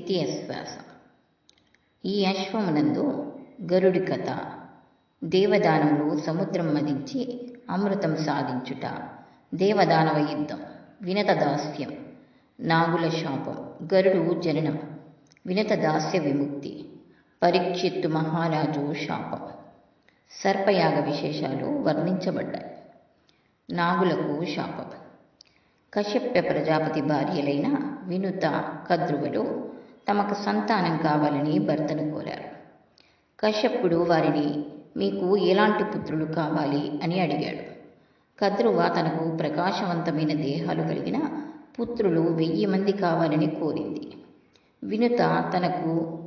ద్వితీయ శ్వాస ఈ అశ్వమునందు గరుడి కథ దేవదానములు సముద్రం మదించి అమృతం సాధించుట దేవదానవ యుద్ధం వినత దాస్యం నాగుల శాపం గరుడు జననం వినత దాస్య విముక్తి పరీక్షిత్తు మహారాజు శాపం సర్పయాగ విశేషాలు వర్ణించబడ్డాయి నాగులకు శాపం కశ్యప్య ప్రజాపతి భార్యలైన వినుత కద్రువలు తమకు సంతానం కావాలని భర్తను కోరారు. కశ్యపుడు వారిని మీకు ఎలాంటి పుత్రులు కావాలి? అని అడిగాడు. కద్రువ తనకు ప్రకాశవంతమైన దేహాలు కలిగిన పుత్రులు వెయ్యి మంది కావాలని కోరింది. వినుత తనకు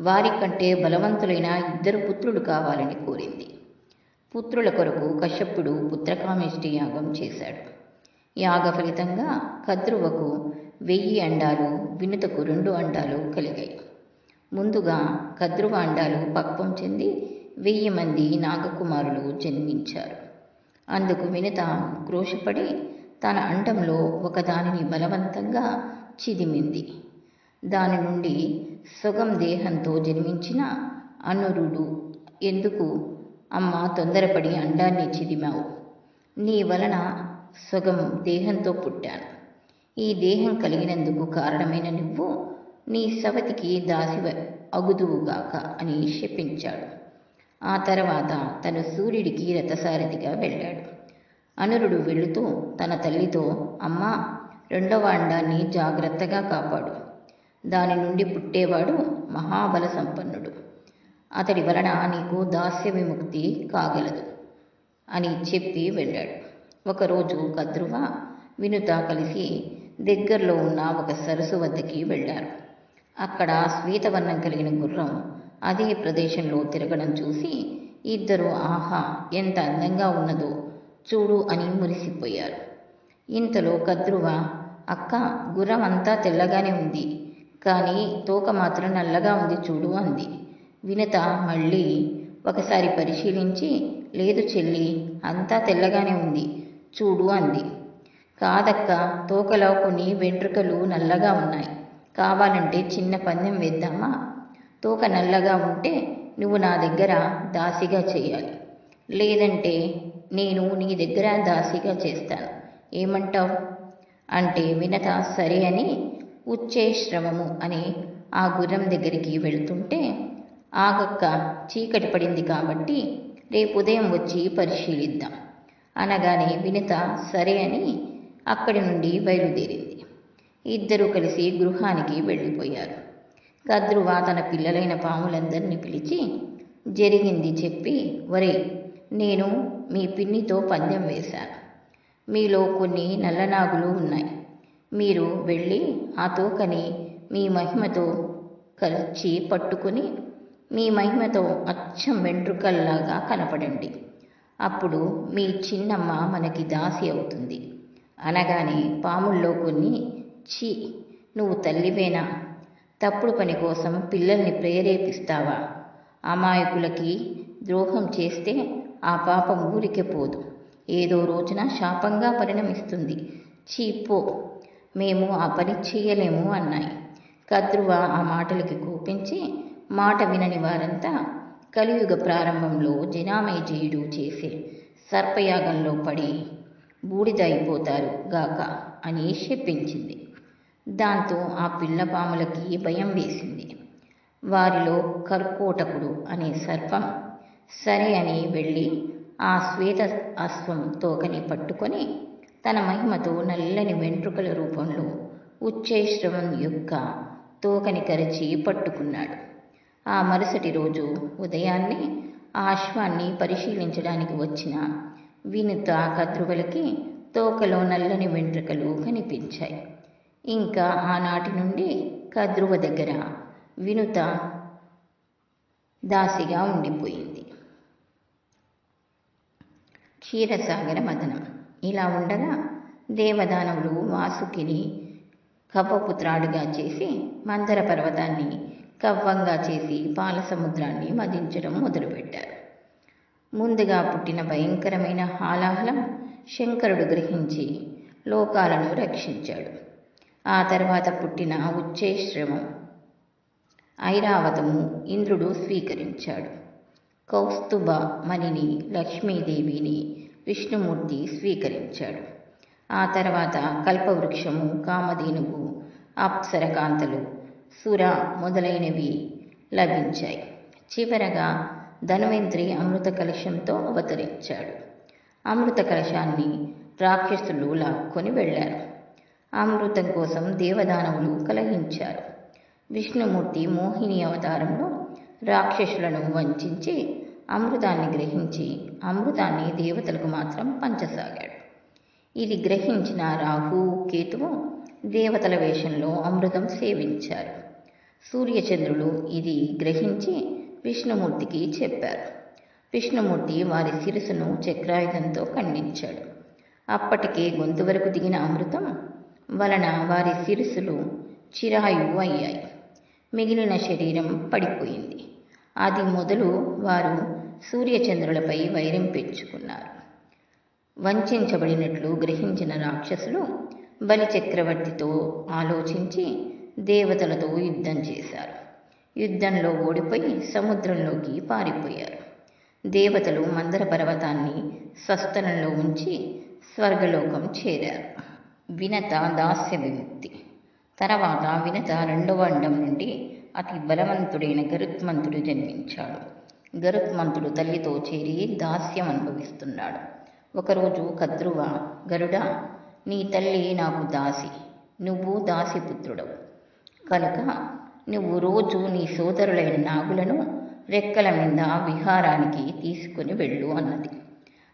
వారి కంటే బలవంతులైన ఇద్దరు పుత్రులు కావాలని కోరింది. పుత్రుల కొరకు కశ్యపుడు పుత్రకామేష్టి యాగం చేశాడు. యాగ ఫలితంగా కద్రువకు వెయ్యి అండాలు వినుతకు రెండు అండాలు కలిగాయి. ముందుగా కద్రువ అండాలు పక్వం చెంది వెయ్యి మంది నాగకుమారులు జన్మించారు. అందుకు వినుత క్రోషపడి తన అండంలో ఒకదానిని బలవంతంగా చిదిమింది. దాని నుండి సుగం దేహంతో జన్మించిన అనురుడు ఎందుకు అమ్మ తొందరపడి అండాన్ని చిదిమావు? నీ వలన సుగం దేహంతో పుట్టాను. ఈ దేహం కలిగినందుకు కారణమైన నువ్వు నీ సవతికి దాసి అగుదువుగాక అని శపించాడు. ఆ తర్వాత తను సూర్యుడికి రథసారథిగా వెళ్ళాడు. అనురుడు వెళుతూ తన తల్లితో అమ్మా రెండవ అండాన్ని జాగ్రత్తగా కాపాడు. దాని నుండి పుట్టేవాడు మహాబల సంపన్నుడు. అతడి వలన నీకు దాస్య విముక్తి కాగలదు అని చెప్పి వెళ్ళాడు. ఒకరోజు కద్రువ వినుత కలిసి దగ్గరలో ఉన్న ఒక సరస్సు వద్దకి వెళ్ళారు. అక్కడ శ్వేతవర్ణం కలిగిన గుర్రం అదే ప్రదేశంలో తిరగడం చూసి ఇద్దరు ఆహా ఎంత అందంగా ఉన్నదో చూడు అని మురిసిపోయారు. ఇంతలో కద్రువ అక్క గుర్రం అంతా తెల్లగానే ఉంది కానీ తోక మాత్రం నల్లగా ఉంది చూడు అంది. వినత మళ్ళీ ఒకసారి పరిశీలించి లేదు చెల్లి అంతా తెల్లగానే ఉంది చూడు అంది. కాదక్క తోకలో కొన్ని వెంట్రుకలు నల్లగా ఉన్నాయి. కావాలంటే చిన్న పందెం వేద్దామా? తోక నల్లగా ఉంటే నువ్వు నా దగ్గర దాసిగా చేయాలి. లేదంటే నేను నీ దగ్గర దాసిగా చేస్తాను. ఏమంటావు? అంటే వినత సరే అని ఉచ్చేశ్రవము అని ఆ గుర్రం దగ్గరికి వెళ్తుంటే ఆగక్క చీకటి పడింది కాబట్టి రేపు ఉదయం వచ్చి పరిశీలిద్దాం. అనగానే వినత సరే అని అక్కడి నుండి బయలుదేరింది. ఇద్దరూ కలిసి గృహానికి వెళ్ళిపోయారు. కద్రువ తన పిల్లలైన పాములందరినీ పిలిచి జరిగింది చెప్పి వరే నేను మీ పిన్నితో పందెం వేశాను. మీలో కొన్ని నల్లనాగులు ఉన్నాయి. మీరు వెళ్ళి ఆ తోకని మీ మహిమతో కలిసి పట్టుకుని మీ మహిమతో అచ్చం వెంట్రుకల్లాగా కనపడండి. అప్పుడు మీ చిన్నమ్మ మనకి దాసి అవుతుంది. అనగానే పాముల్లో కొన్ని ఛీ నువ్వు తల్లివేనా? తప్పుడు పని కోసం పిల్లల్ని ప్రేరేపిస్తావా? అమాయకులకి ద్రోహం చేస్తే ఆ పాపం ఊరికే పోదు. ఏదో రోజున శాపంగా పరిణమిస్తుంది. చీపో మేము ఆ పని చేయలేము అన్నాయి. కద్రువ ఆ మాటలకి కోపించి మాట వినని వారంతా కలియుగ ప్రారంభంలో జనామేజయుడు చేసే సర్పయాగంలో పడి బూడిద అయిపోతారు గాక అని చెప్పించింది. దాంతో ఆ పిల్ల పాములకి భయం వేసింది. వారిలో కర్కోటకుడు అనే సర్పం సరే అని వెళ్ళి ఆ శ్వేత అశ్వం తోకని పట్టుకొని తన మహిమతో నల్లని వెంట్రుకల రూపంలో ఉచ్చేశ్రవం యొక్క తోకని కరిచి పట్టుకున్నాడు. ఆ మరుసటి రోజు ఉదయాన్నే ఆ అశ్వాన్ని పరిశీలించడానికి వచ్చిన వినుత కద్రువలకి తోకలో నల్లని వెంట్రుకలు కనిపించాయి. ఇంకా ఆనాటి నుండి కద్రువ దగ్గర వినుత దాసిగా ఉండిపోయింది. క్షీరసాగర మదనం. ఇలా ఉండగా దేవదానవులు వాసుకిని కవ్వపుత్రాడుగా చేసి మందర పర్వతాన్ని కవ్వంగా చేసి పాల సముద్రాన్ని మదించడం మొదలుపెట్టారు. ముందుగా పుట్టిన భయంకరమైన హాలాహలం శంకరుడు గ్రహించి లోకాలను రక్షించాడు. ఆ తర్వాత పుట్టిన ఉచ్చేశ్రమం ఐరావతము ఇంద్రుడు స్వీకరించాడు. కౌస్తుభ మణిని లక్ష్మీదేవిని విష్ణుమూర్తి స్వీకరించాడు. ఆ తర్వాత కల్పవృక్షము కామధేనువు అప్సరకాంతలు సుర మొదలైనవి లభించాయి. చివరగా ధన్వంతరి అమృత కలశంతో అవతరించాడు. అమృత కలశాన్ని రాక్షసులు లాక్కొని వెళ్ళారు. అమృతం కోసం దేవదానవులు కలహించారు. విష్ణుమూర్తి మోహిని అవతారంలో రాక్షసులను వంచించి అమృతాన్ని గ్రహించి అమృతాన్ని దేవతలకు మాత్రం పంచసాగాడు. ఇది గ్రహించిన రాహు కేతువు దేవతల వేషంలో అమృతం సేవించారు. సూర్యచంద్రులు ఇది గ్రహించి విష్ణుమూర్తికి చెప్పారు. విష్ణుమూర్తి వారి శిరస్సును చక్రాయుధంతో ఖండించాడు. అప్పటికే గొంతు వరకు దిగిన అమృతం వలన వారి శిరస్సులు చిరాయువు అయ్యాయి. మిగిలిన శరీరం పడిపోయింది. అది మొదలు వారు సూర్యచంద్రులపై వైరం పెంచుకున్నారు. వంచబడినట్లు గ్రహించిన రాక్షసులు బలిచక్రవర్తితో ఆలోచించి దేవతలతో యుద్ధం చేశారు. యుద్ధంలో ఓడిపోయి సముద్రంలోకి పారిపోయారు. దేవతలు మందర పర్వతాన్ని స్వస్థలంలో ఉంచి స్వర్గలోకం చేరారు. వినత దాస్య విముక్తి. తర్వాత వినత రెండవ అండం నుండి అతి బలవంతుడైన గరుత్మంతుడు జన్మించాడు. గరుత్మంతుడు తల్లితో చేరి దాస్యం అనుభవిస్తున్నాడు. ఒకరోజు కద్రువ గరుడ నీ తల్లి నాకు దాసి నువ్వు దాసిపుత్రుడవు. కనుక నువ్వు రోజు నీ సోదరులైన నాగులను రెక్కల మీద విహారానికి తీసుకుని వెళ్ళు అన్నది.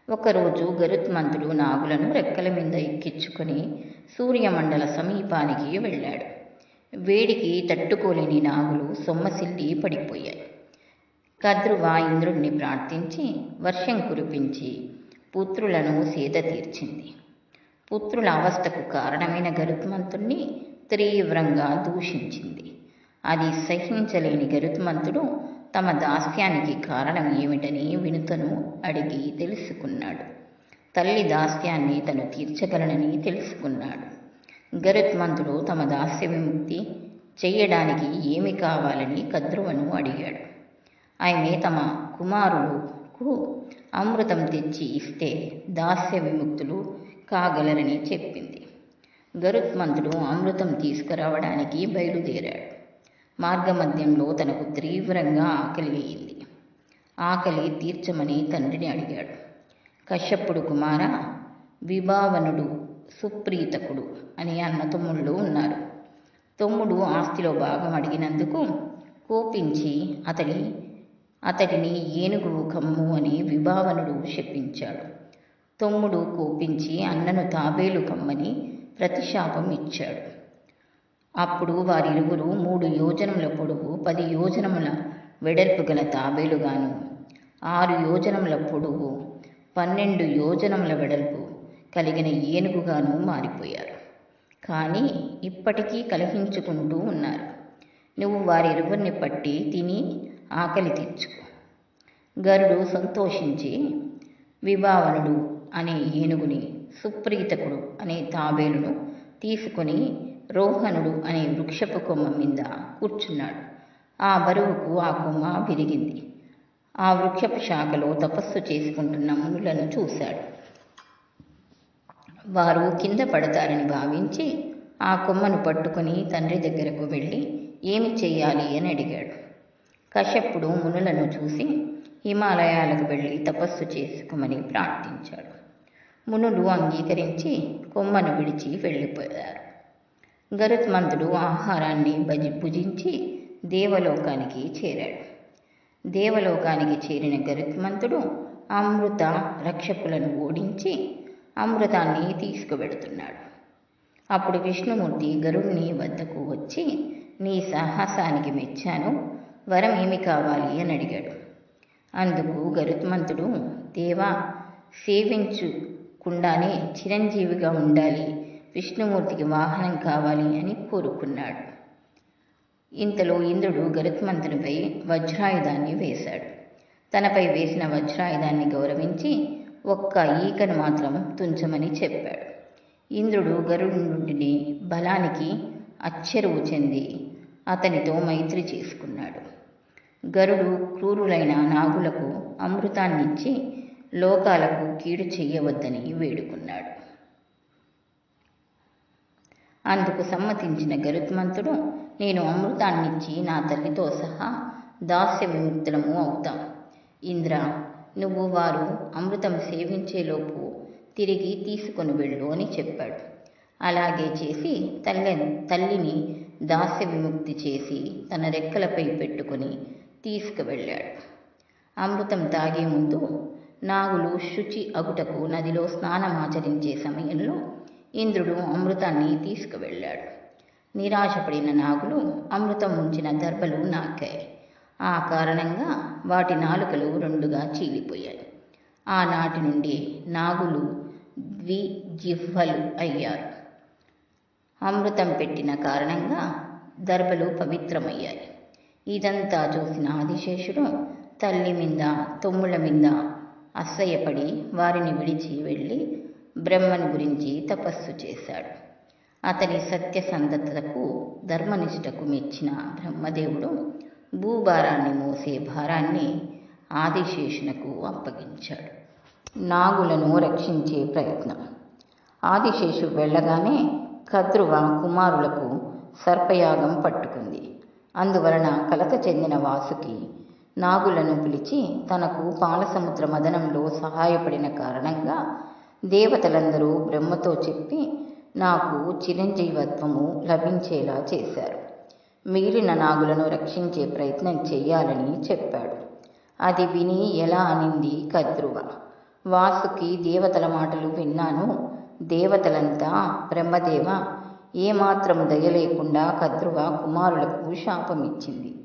ఒకరోజు గరుత్మంతుడు నాగులను రెక్కల మీద ఎక్కించుకొని సూర్యమండల సమీపానికి వెళ్ళాడు. వేడికి తట్టుకోలేని నాగులు సొమ్మసిల్లి పడిపోయాయి. కద్రువ ఇంద్రుణ్ణి ప్రార్థించి వర్షం కురిపించి పుత్రులను సేద తీర్చింది. పుత్రుల అవస్థకు కారణమైన గరుత్మంతుణ్ణి తీవ్రంగా దూషించింది. అది సహించలేని గరుత్మంతుడు తమ దాస్యానికి కారణం ఏమిటని వినుతను అడిగి తెలుసుకున్నాడు. తల్లి దాస్యాన్ని తను తీర్చగలనని తెలుసుకున్నాడు. గరుత్మంతుడు తమ దాస్య విముక్తి చేయడానికి ఏమి కావాలని కద్రువను అడిగాడు. ఆమె తమ కుమారుడుకు అమృతం తెచ్చి ఇస్తే దాస్య విముక్తులు కాగలరని చెప్పింది. గరుత్మంతుడు అమృతం తీసుకురావడానికి బయలుదేరాడు. మార్గమధ్యంలో తనకు తీవ్రంగా ఆకలి వేయింది. ఆకలి తీర్చమని తండ్రిని అడిగాడు. కశ్యపుడు కుమార విభావనుడు సుప్రీతకుడు అనే అన్న తమ్ముళ్ళు ఉన్నారు. తమ్ముడు ఆస్తిలో భాగం అడిగినందుకు కోపించి అతడి అతడిని ఏనుగు కమ్ము అని విభావనుడు శపించాడు. తమ్ముడు కోపించి అన్నను తాబేలు కమ్మని ప్రతిశాపం ఇచ్చాడు. అప్పుడు వారిరువురు మూడు యోజనముల పొడుగు పది యోజనముల వెడల్పు గల తాబేలుగాను. ఆరు యోజనముల పొడుగు పన్నెండు యోజనముల వెడల్పు కలిగిన ఏనుగుగాను మారిపోయారు. కానీ ఇప్పటికీ కలహించుకుంటూ ఉన్నారు. నువ్వు వారిరువురిని పట్టి తిని ఆకలి తీర్చుకో. గరుడు సంతోషించి విభావనుడు అనే ఏనుగుని సుప్రీతకుడు అనే తాబేలును తీసుకొని రోహనుడు అనే వృక్షపు కొమ్మ మీద కూర్చున్నాడు. ఆ బరువుకు ఆ కొమ్మ విరిగింది. ఆ వృక్షపు శాఖలో తపస్సు చేసుకుంటున్న మునులను చూశాడు. వారు కింద పడతారని భావించి ఆ కొమ్మను పట్టుకుని తండ్రి దగ్గరకు వెళ్ళి ఏమి చేయాలి అని అడిగాడు. కశ్యపుడు మునులను చూసి హిమాలయాలకు వెళ్ళి తపస్సు చేసుకోమని ప్రార్థించాడు. మునులు అంగీకరించి కొమ్మను విడిచి వెళ్ళిపోయారు. గరుత్మంతుడు ఆహారాన్ని భజి భుజించి దేవలోకానికి చేరాడు. దేవలోకానికి చేరిన గరుత్మంతుడు అమృత రక్షకులను ఓడించి అమృతాన్ని తీసుకువెడుతున్నాడు. అప్పుడు విష్ణుమూర్తి గరుడిని వద్దకు వచ్చి నీ సాహసానికి మెచ్చాను వరం ఏమి కావాలి? అని అడిగాడు. అందుకు గరుత్మంతుడు దేవా సేవించుకుండానే చిరంజీవిగా ఉండాలి. విష్ణుమూర్తికి వాహనం కావాలి అని కోరుకున్నాడు. ఇంతలో ఇంద్రుడు గరుత్మంతునిపై వజ్రాయుధాన్ని వేశాడు. తనపై వేసిన వజ్రాయుధాన్ని గౌరవించి ఒక్క ఈకను మాత్రం తుంచమని చెప్పాడు. ఇంద్రుడు గరుడుని బలానికి అచ్చెరువు చెంది అతనితో మైత్రి చేసుకున్నాడు. గరుడు క్రూరులైన నాగులకు అమృతాన్నిచ్చి లోకాలకు కీడు చెయ్యవద్దని వేడుకున్నాడు. అందుకు సమ్మతించిన గరుత్మంతుడు నేను అమృతాన్నిచ్చి నా తల్లితో సహా దాస్య విముక్తులము అవుతాం. ఇంద్ర నువ్వు వారు అమృతం సేవించేలోపు తిరిగి తీసుకొని వెళ్ళు అని చెప్పాడు. అలాగే చేసి తల్లి తల్లిని దాస్య విముక్తి చేసి తన రెక్కలపై పెట్టుకొని తీసుకువెళ్ళాడు. అమృతం తాగే ముందు నాగులు శుచి అగుటకు నదిలో స్నానమాచరించే సమయంలో ఇంద్రుడు అమృతాన్ని తీసుకువెళ్ళాడు. నిరాశపడిన నాగులు అమృతం ఉంచిన దర్భలు నాకాయి. ఆ కారణంగా వాటి నాలుకలు రెండుగా చీలిపోయాయి. ఆనాటి నుండి నాగులు ద్విజిహ్వలు అయ్యారు. అమృతం పెట్టిన కారణంగా దర్భలు పవిత్రమయ్యాయి. ఇదంతా చూసిన ఆదిశేషుడు తల్లి మీద తొమ్ముల మీద అసహ్యపడి వారిని విడిచి వెళ్ళి బ్రహ్మని గురించి తపస్సు చేశాడు. అతని సత్యసంధతకు ధర్మనిష్టకు మెచ్చిన బ్రహ్మదేవుడు భూభారాన్ని మోసే భారాన్ని ఆదిశేషునకు అప్పగించాడు. నాగులను రక్షించే ప్రయత్నం. ఆదిశేషు వెళ్ళగానే కద్రువ కుమారులకు సర్పయాగం పట్టుకుంది. అందువలన కలత చెందిన వాసుకి నాగులను పిలిచి తనకు పాలసముద్ర మదనంలో సహాయపడిన కారణంగా దేవతలందరూ బ్రహ్మతో చెప్పి నాకు చిరంజీవత్వము లభించేలా చేశారు. మిగిలిన నాగులను రక్షించే ప్రయత్నం చేయాలని చెప్పాడు. అది విని ఎలా అనింది కద్రువ? వాసుకి దేవతల మాటలు విన్నాను. దేవతలంతా బ్రహ్మదేవ ఏమాత్రం దయలేకుండా కద్రువ కుమారులకు శాపమిచ్చింది.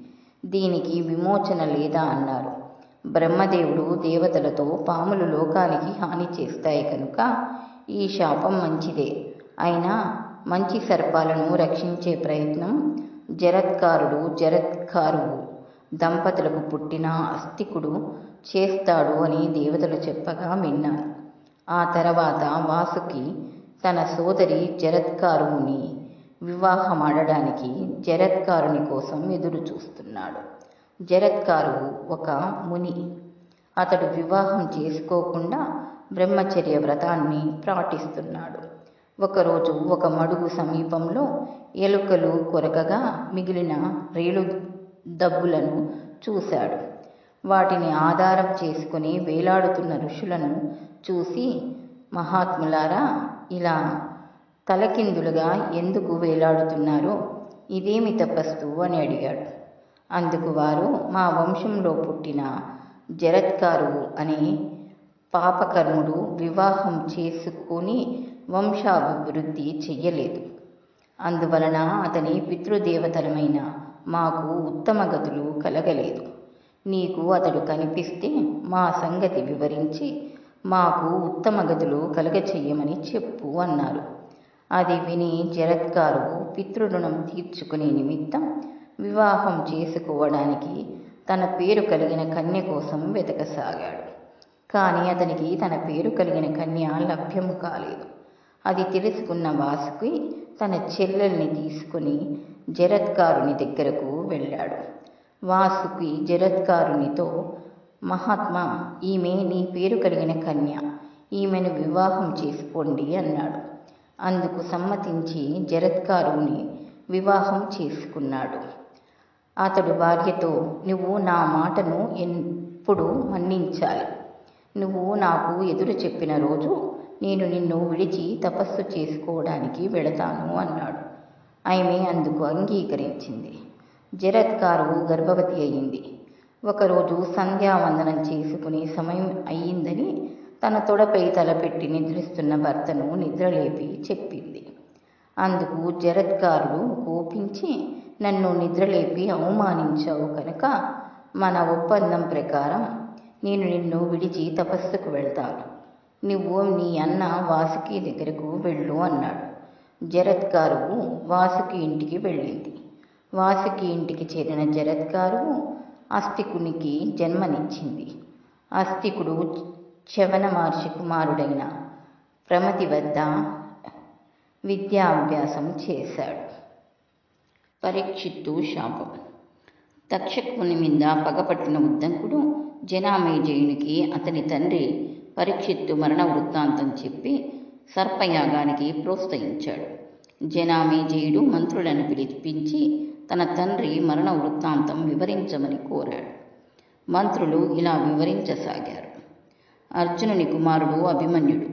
దీనికి విమోచన లేదా అన్నారు. బ్రహ్మదేవుడు దేవతలతో పాములు లోకానికి హాని చేస్తాయి కనుక ఈ శాపం మంచిదే. అయినా మంచి సర్పాలను రక్షించే ప్రయత్నం జరత్కారుడు జరత్కారువు. దంపతులకు పుట్టిన అస్తికుడు చేస్తాడు అని దేవతలు చెప్పగా విన్నాను ఆ తర్వాత వాసుకి తన సోదరి జరత్కారువుని వివాహమాడడానికి జరత్కారుని కోసం ఎదురు చూస్తున్నాడు జరత్కారువు ఒక ముని. అతడు వివాహం చేసుకోకుండా బ్రహ్మచర్య వ్రతాన్ని ప్రాటిస్తున్నాడు ఒకరోజు ఒక మడుగు సమీపంలో ఎలుకలు కొరకగా మిగిలిన రేలు దబ్బులను చూశాడు. వాటిని ఆధారం చేసుకుని వేలాడుతున్న ఋషులను చూసి మహాత్ములారా ఇలా తలకిందులుగా ఎందుకు వేలాడుతున్నారో ఇదేమి తపస్సు అని అడిగాడు. అందుకు వారు మా వంశంలో పుట్టిన జరత్కారు అనే పాపకర్ముడు వివాహం చేసుకొని వంశాభివృద్ధి చెయ్యలేదు. అందువలన అతని పితృదేవతలమైన మాకు ఉత్తమ గతులు కలగలేదు. నీకు అతడు కనిపిస్తే మా సంగతి వివరించి మాకు ఉత్తమ గతులు కలగచెయ్యమని చెప్పు అన్నారు. అది విని జరత్కారు పితృరుణం తీర్చుకునే నిమిత్తం వివాహం చేసుకోవడానికి తన పేరు కలిగిన కన్య కోసం వెతకసాగాడు. కానీ అతనికి తన పేరు కలిగిన కన్య లభ్యము కాలేదు. అది తెలుసుకున్న వాసుకి తన చెల్లెల్ని తీసుకుని జరత్కారుని దగ్గరకు వెళ్ళాడు. వాసుకి జరత్కారునితో మహాత్మా ఈమె నీ పేరు కలిగిన కన్య ఈమెను వివాహం చేసుకోండి అన్నాడు. అందుకు సమ్మతించి జరత్కారుని వివాహం చేసుకున్నాడు. అతడు భార్యతో నువ్వు నా మాటను ఎప్పుడు మన్నించాలి? నువ్వు నాకు ఎదురు చెప్పిన రోజు నేను నిన్ను విడిచి తపస్సు చేసుకోవడానికి వెళతాను అన్నాడు. ఆమె అందుకు అంగీకరించింది. జరత్కారు గర్భవతి అయింది ఒకరోజు సంధ్యావందనం చేసుకునే సమయం అయ్యిందని తన తొడపై తలపెట్టి నిద్రిస్తున్న భర్తను నిద్రలేపి చెప్పింది. అందుకు జరత్కారుడు కోపించి నన్ను నిద్రలేపి అవమానించావు కనుక మన ఒప్పందం ప్రకారం నేను నిన్ను విడిచి తపస్సుకు వెళ్తాను. నువ్వు నీ అన్న వాసుకి దగ్గరకు వెళ్ళు అన్నాడు. జరత్కారువు వాసుకి ఇంటికి వెళ్ళింది. వాసుకి ఇంటికి చేరిన జరత్కారువు అస్థికునికి జన్మనిచ్చింది. అస్థికుడు చవన మహర్షి కుమారుడైన ప్రమతి వద్ద విద్యాభ్యాసం చేశాడు. పరీక్షిత్తు శాపం. తక్షకుని మీద పగపట్టిన ఉద్దంకుడు జనామేజయునికి అతని తండ్రి పరీక్షిత్తు మరణ వృత్తాంతం చెప్పి సర్పయాగానికి ప్రోత్సహించాడు. జనామేజయుడు మంత్రులను పిలిపించి తన తండ్రి మరణ వృత్తాంతం వివరించమని కోరాడు. మంత్రులు ఇలా వివరించసాగారు. అర్జునుని కుమారుడు అభిమన్యుడు.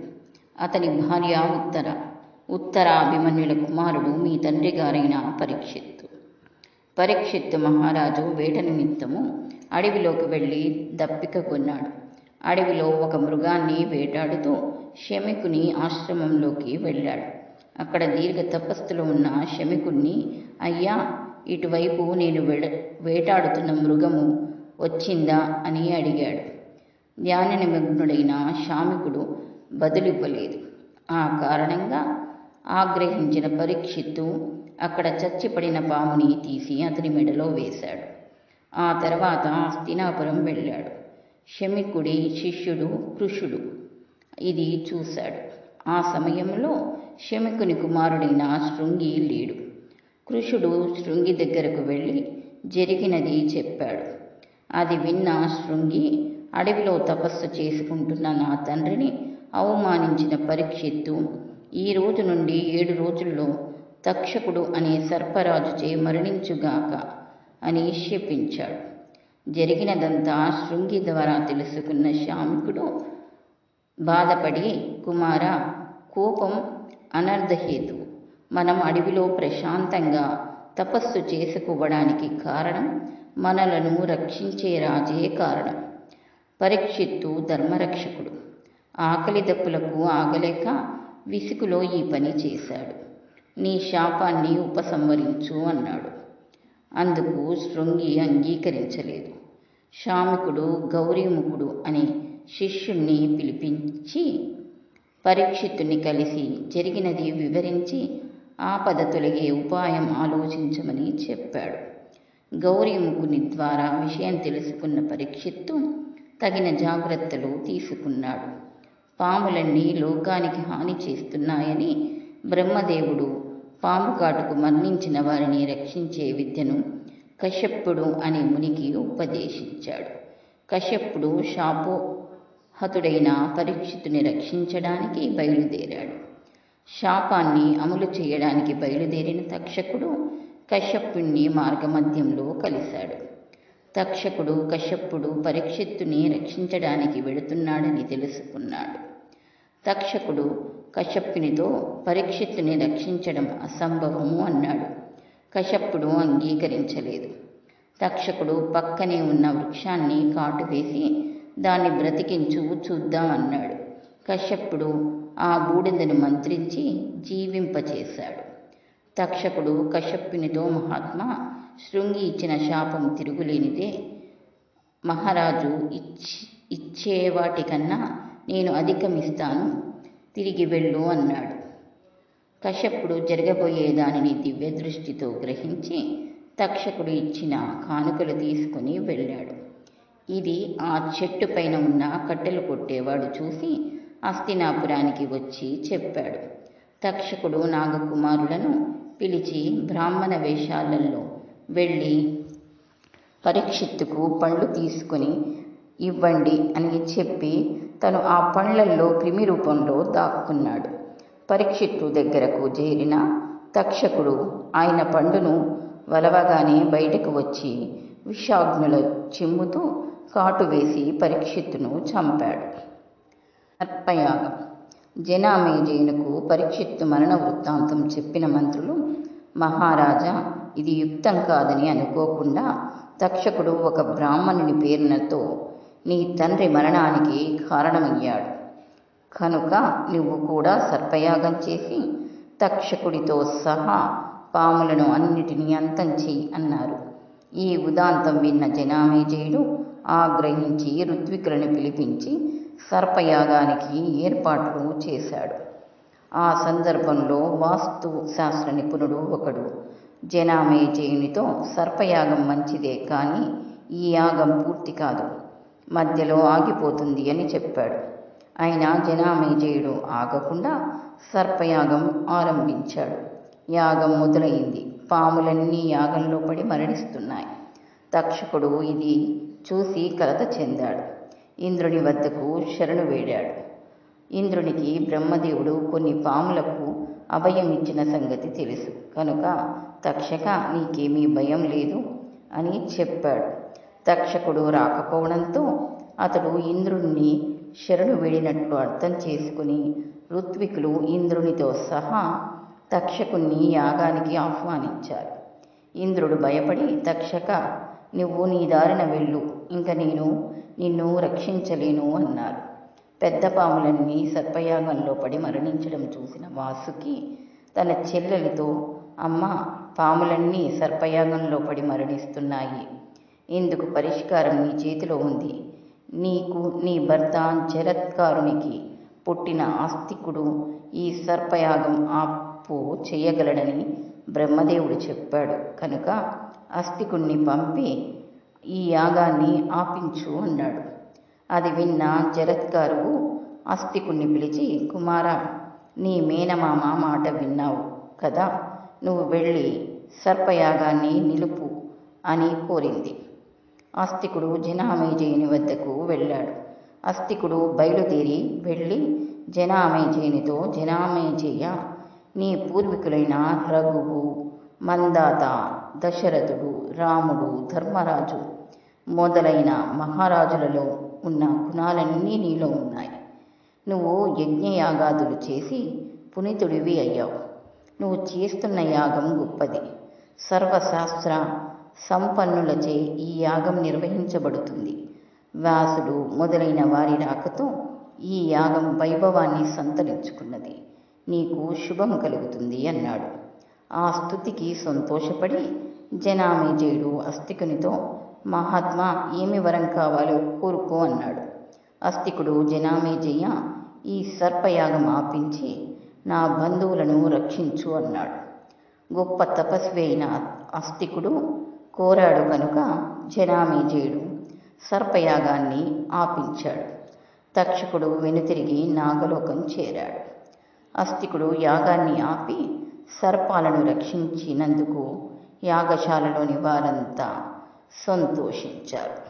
అతని భార్య ఉత్తర. ఉత్తరాభిమన్యుల కుమారుడు మీ తండ్రి గారైన పరీక్షిత్తు. పరీక్షిత్తు మహారాజు వేట నిమిత్తము అడవిలోకి వెళ్ళి దప్పిక కొన్నాడు. అడవిలో ఒక మృగాన్ని వేటాడుతూ శమికుని ఆశ్రమంలోకి వెళ్ళాడు. అక్కడ దీర్ఘ తపస్సులో ఉన్న శమికుణ్ణి అయ్యా ఇటువైపు నేను వెడ వేటాడుతున్న మృగము వచ్చిందా? అని అడిగాడు. ధ్యాన నిమగ్నుడైన శామికుడు బదులివ్వలేదు. ఆ కారణంగా ఆగ్రహించిన పరీక్షిత్తు అక్కడ చచ్చిపడిన పాముని తీసి అతని మెడలో వేశాడు. ఆ తర్వాత హస్తినాపురం వెళ్ళాడు. శమికుడి శిష్యుడు కృషుడు ఇది చూశాడు. ఆ సమయంలో శమికుని కుమారుడైన శృంగి లేడు. కృషుడు శృంగి దగ్గరకు వెళ్ళి జరిగినది చెప్పాడు. అది విన్న శృంగి అడవిలో తపస్సు చేసుకుంటున్న నా తండ్రిని అవమానించిన పరీక్షిత్తు ఈ రోజు నుండి ఏడు రోజుల్లో తక్షకుడు అనే సర్పరాజుచే మరణించుగాక అని శపించాడు. జరిగినదంతా శృంగి ద్వారా తెలుసుకున్న శామికుడు బాధపడి కుమార కోపం అనర్ధహేతు. మనం అడవిలో ప్రశాంతంగా తపస్సు చేసుకోవడానికి కారణం మనలను రక్షించే రాజే కారణం. పరీక్షిత్తు ధర్మరక్షకుడు. ఆకలి దప్పులకు ఆగలేక విసుగులో ఈ పని చేశాడు. నీ శాపాన్ని ఉపసంహరించు అన్నాడు. అందుకు శృంగి అంగీకరించలేదు. శామికుడు గౌరీముఖుడు అనే శిష్యుణ్ణి పిలిపించి పరీక్షిత్తుని కలిసి జరిగినది వివరించి ఆపద తొలగే ఉపాయం ఆలోచించమని చెప్పాడు. గౌరీముఖుని ద్వారా విషయం తెలుసుకున్న పరీక్షిత్తు తగిన జాగ్రత్తలు తీసుకున్నాడు. పాములన్నీ లోకానికి హాని చేస్తున్నాయని బ్రహ్మదేవుడు పాము కాటుకు మరణించిన వారిని రక్షించే విద్యను కశ్యపుడు అనే మునికి ఉపదేశించాడు. కశ్యపుడు శాపోహతుడైన పరీక్షితుని రక్షించడానికి బయలుదేరాడు. శాపాన్ని అమలు చేయడానికి బయలుదేరిన తక్షకుడు కశ్యపుణ్ణి మార్గమధ్యంలో కలిశాడు. తక్షకుడు కశ్యపుడు పరీక్షిత్తుని రక్షించడానికి వెడుతున్నాడని తెలుసుకున్నాడు. తక్షకుడు కశ్యపునితో పరీక్షిత్తుని రక్షించడం అసంభవము అన్నాడు. కశ్యపుడు అంగీకరించలేదు. తక్షకుడు పక్కనే ఉన్న వృక్షాన్ని కాటువేసి దాన్ని బ్రతికించు చూద్దాం అన్నాడు. కశ్యపుడు ఆ బూడిదను మంత్రించి జీవింపచేశాడు. తక్షకుడు కశ్యపునితో మహాత్మా శృంగి ఇచ్చిన శాపం తిరుగులేనిదే. మహారాజు ఇచ్చి ఇచ్చే వాటికన్నా నేను అధికమిస్తాను తిరిగి వెళ్ళు అన్నాడు. కశ్యపుడు జరగబోయే దానిని దివ్య దృష్టితో గ్రహించి తక్షకుడు ఇచ్చిన కానుకలు తీసుకుని వెళ్ళాడు. ఇది ఆ చెట్టు పైన ఉన్న కట్టెలు కొట్టేవాడు చూసి అస్తినాపురానికి వచ్చి చెప్పాడు. తక్షకుడు నాగకుమారులను పిలిచి బ్రాహ్మణ వేషాలలో వెళ్ళి పరీక్షిత్తుకు పళ్ళు తీసుకొని ఇవ్వండి అని చెప్పి తను ఆ పండ్లల్లో క్రిమి రూపంలో దాక్కున్నాడు. పరీక్షిత్తు దగ్గరకు చేరిన తక్షకుడు ఆయన పండును వలవగానే బయటకు వచ్చి విషాగ్నుల చిమ్ముతూ కాటు వేసి పరీక్షిత్తును చంపాడు. అర్పయాగం. జనామేజయునకు పరీక్షిత్తు మరణ వృత్తాంతం చెప్పిన మంత్రులు మహారాజా ఇది యుక్తం కాదని అనుకోకుండా తక్షకుడు ఒక బ్రాహ్మణుని పేరునతో నీ తండ్రి మరణానికి కారణమయ్యాడు. కనుక నువ్వు కూడా సర్పయాగం చేసి తక్షకుడితో సహా పాములను అన్నిటినీ అంతం చేయి అన్నారు. ఈ ఉదాంతం విన్న జనామేజయుడు ఆగ్రహించి ఋత్వికులను పిలిపించి సర్పయాగానికి ఏర్పాట్లు చేశాడు. ఆ సందర్భంలో వాస్తు శాస్త్ర నిపుణుడు ఒకడు జనామేజయునితో సర్పయాగం మంచిదే కానీ ఈ యాగం పూర్తి కాదు. మధ్యలో ఆగిపోతుంది అని చెప్పాడు. అయినా జనామేజయుడు ఆగకుండా సర్పయాగం ఆరంభించాడు. యాగం మొదలైంది. పాములన్నీ యాగంలో పడి మరణిస్తున్నాయి. తక్షకుడు ఇది చూసి కలత చెందాడు. ఇంద్రుని వద్దకు శరణు వేడాడు. ఇంద్రునికి బ్రహ్మదేవుడు కొన్ని పాములకు అభయం ఇచ్చిన సంగతి తెలుసు. కనుక తక్షక నీకేమీ భయం లేదు అని చెప్పాడు. తక్షకుడు రాకపోవడంతో అతడు ఇంద్రుణ్ణి శరణు వేడినట్లు అర్థం చేసుకుని ఋత్వికులు ఇంద్రునితో సహా తక్షకుణ్ణి యాగానికి ఆహ్వానించారు. ఇంద్రుడు భయపడి తక్షక నువ్వు నీ దారిన వెళ్ళు ఇంక నేను నిన్ను రక్షించలేను అన్నారు. పెద్ద పాములన్నీ సర్పయాగంలో పడి మరణించడం చూసిన వాసుకి తన చెల్లెలతో అమ్మ పాములన్నీ సర్పయాగంలో పడి మరణిస్తున్నాయి ఇందుకు పరిష్కారం నీ చేతిలో ఉంది. నీకు నీ భర్త జరత్కారునికి పుట్టిన ఆస్తికుడు ఈ సర్పయాగం ఆపు చేయగలడని బ్రహ్మదేవుడు చెప్పాడు. కనుక అస్థికుణ్ణి పంపి ఈ యాగాన్ని ఆపించు అన్నాడు. అది విన్న జరత్కారువు అస్థికుణ్ణి పిలిచి కుమార నీ మేనమామ మాట విన్నావు కదా. నువ్వు వెళ్ళి సర్పయాగాన్ని నిలుపు అని కోరింది. ఆస్తికుడు జనామేజయుని వద్దకు వెళ్ళాడు. అస్తికుడు బయలుదేరి వెళ్ళి జనామేజయునితో జనామేజయ నీ పూర్వీకులైన రఘువు మందాత దశరథుడు రాముడు ధర్మరాజు మొదలైన మహారాజులలో ఉన్న గుణాలన్నీ నీలో ఉన్నాయి. నువ్వు యజ్ఞయాగాదులు చేసి పునీతుడివి అయ్యావు. నువ్వు చేస్తున్న యాగం గొప్పది. సర్వశాస్త్ర సంపన్నులచే ఈ యాగం నిర్వహించబడుతుంది. వ్యాసుడు మొదలైన వారి రాకతో ఈ యాగం వైభవాన్ని సంతరించుకున్నది. నీకు శుభం కలుగుతుంది అన్నాడు. ఆ స్థుతికి సంతోషపడి జనామేజయుడు అస్తికునితో మహాత్మా ఏమి వరం కావాలో కోరుకో అన్నాడు. అస్తికుడు జనామేజయ్య ఈ సర్పయాగం ఆపించి నా బంధువులను రక్షించు అన్నాడు. గొప్ప తపస్వి అయిన అస్తికుడు కోరాడు కనుక జనామేజయుడు సర్పయాగాన్ని ఆపించాడు. తక్షకుడు వెనుతిరిగి నాగలోకం చేరాడు. అస్తికుడు యాగాన్ని ఆపి సర్పాలను రక్షించినందుకు యాగశాలలోని వారంతా సంతోషించారు.